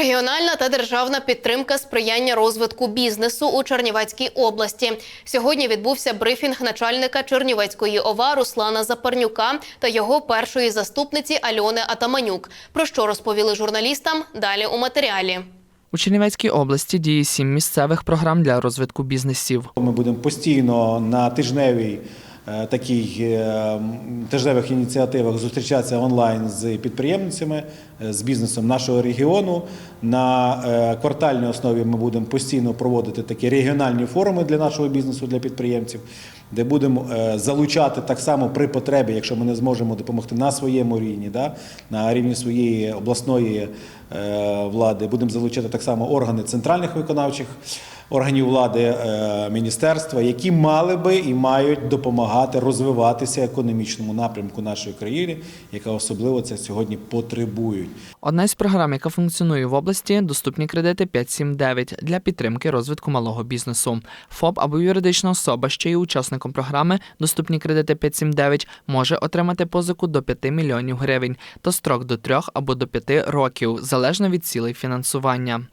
Регіональна та державна підтримка сприяння розвитку бізнесу у Чернівецькій області. Сьогодні відбувся брифінг начальника Чернівецької ОВА Руслана Запарнюка та його першої заступниці Альони Атаманюк. Про що розповіли журналістам далі у матеріалі. У Чернівецькій області діє сім місцевих програм для розвитку бізнесів. Ми будемо постійно на тижневій такій е, тижневих ініціативах зустрічатися онлайн з підприємцями, е, з бізнесом нашого регіону. На е, квартальній основі ми будемо постійно проводити такі регіональні форуми для нашого бізнесу, для підприємців, де будемо е, залучати так само при потребі, якщо ми не зможемо допомогти на своєму рівні, да, на рівні своєї обласної е, влади, будемо залучати так само органи центральних виконавчих органів влади, е, міністерства, які мали би і мають допомагати розвиватися економічному напрямку нашої країни, яка особливо це сьогодні потребують. Одна із програм, яка функціонує в області, доступні кредити 579 для підтримки розвитку малого бізнесу. ФОП або юридична особа, що є учасником програми Доступні кредити 579 може отримати позику до 5 мільйонів гривень та строк до 3 або до 5 років, залежно від цілей фінансування.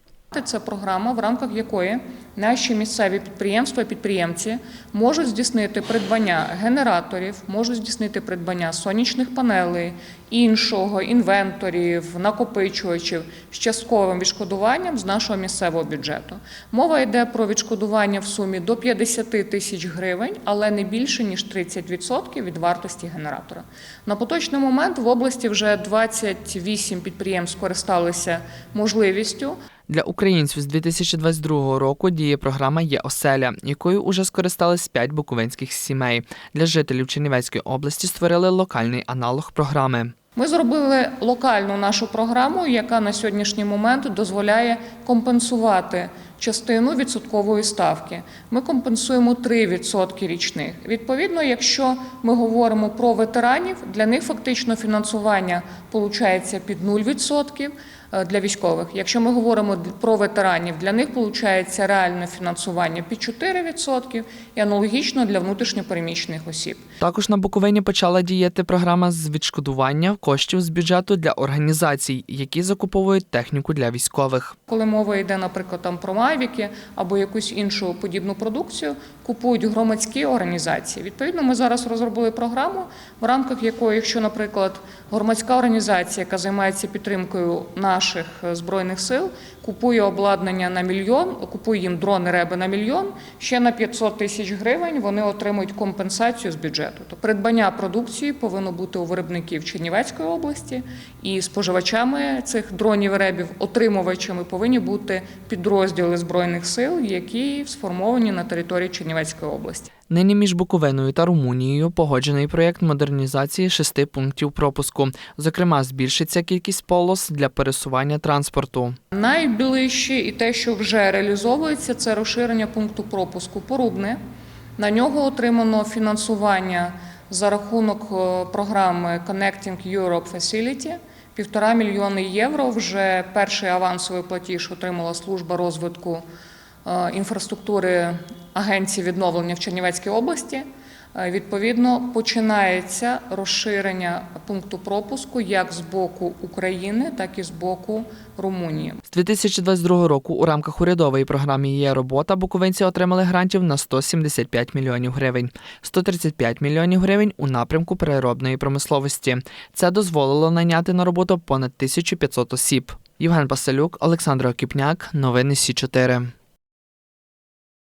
Це програма, в рамках якої наші місцеві підприємства підприємці можуть здійснити придбання генераторів, можуть здійснити придбання сонячних панелей, іншого, інвенторів, накопичувачів з частковим відшкодуванням з нашого місцевого бюджету. Мова йде про відшкодування в сумі до 50 тисяч гривень, але не більше ніж 30% від вартості генератора. На поточний момент в області вже 28 підприємств скористалися можливістю. Для українців з 2022 року діє програма Є оселя, якою уже скористались 5 буковинських сімей. Для жителів Чернівецької області створили локальний аналог програми. Ми зробили локальну нашу програму, яка на сьогоднішній момент дозволяє компенсувати частину відсоткової ставки. Ми компенсуємо 3% річних. Відповідно, якщо ми говоримо про ветеранів, для них фактично фінансування получається під 0% е, для військових. Якщо ми говоримо про ветеранів, для них виходить реальне фінансування під 4% і аналогічно для внутрішньопереміщених осіб. Також на Буковині почала діяти програма з відшкодування коштів з бюджету для організацій, які закуповують техніку для військових. Коли мова йде, наприклад, там про мавіки або якусь іншу подібну продукцію, купують громадські організації. Відповідно, ми зараз розробили програму, в рамках якої, якщо, наприклад, громадська організація, яка займається підтримкою наших е, збройних сил, купує обладнання на мільйон, купує їм дрони реби на мільйон, ще на 500 тисяч гривень вони отримують компенсацію з бюджету. Тобто придбання продукції повинно бути у виробників Чернівецької області, і споживачами цих дронів ребів, отримувачами повинні бути підрозділи збройних сил, які сформовані на території Чернівецької області. Нині між Буковиною та Румунією погоджений проєкт модернізації шести пунктів пропуску. Зокрема, збільшиться кількість полос для пересування транспорту. Найближче і те, що вже реалізовується, це розширення пункту пропуску Порубне. На нього отримано фінансування за рахунок е, програми Connecting Europe Facility. Півтора мільйони євро. Вже перший авансовий платіж отримала служба розвитку е, інфраструктури Агенції відновлення в Чернівецькій області. Е, Відповідно, починається розширення пункту пропуску як з боку України, так і з боку Румунії. З 2022 року у рамках урядової програми «Є робота» буковинці отримали грантів на 175 мільйонів гривень, 135 мільйонів гривень у напрямку переробної промисловості. Це дозволило найняти на роботу понад 1500 осіб. Євген Пасалюк, Олександр Окіпняк. Новини Сі 4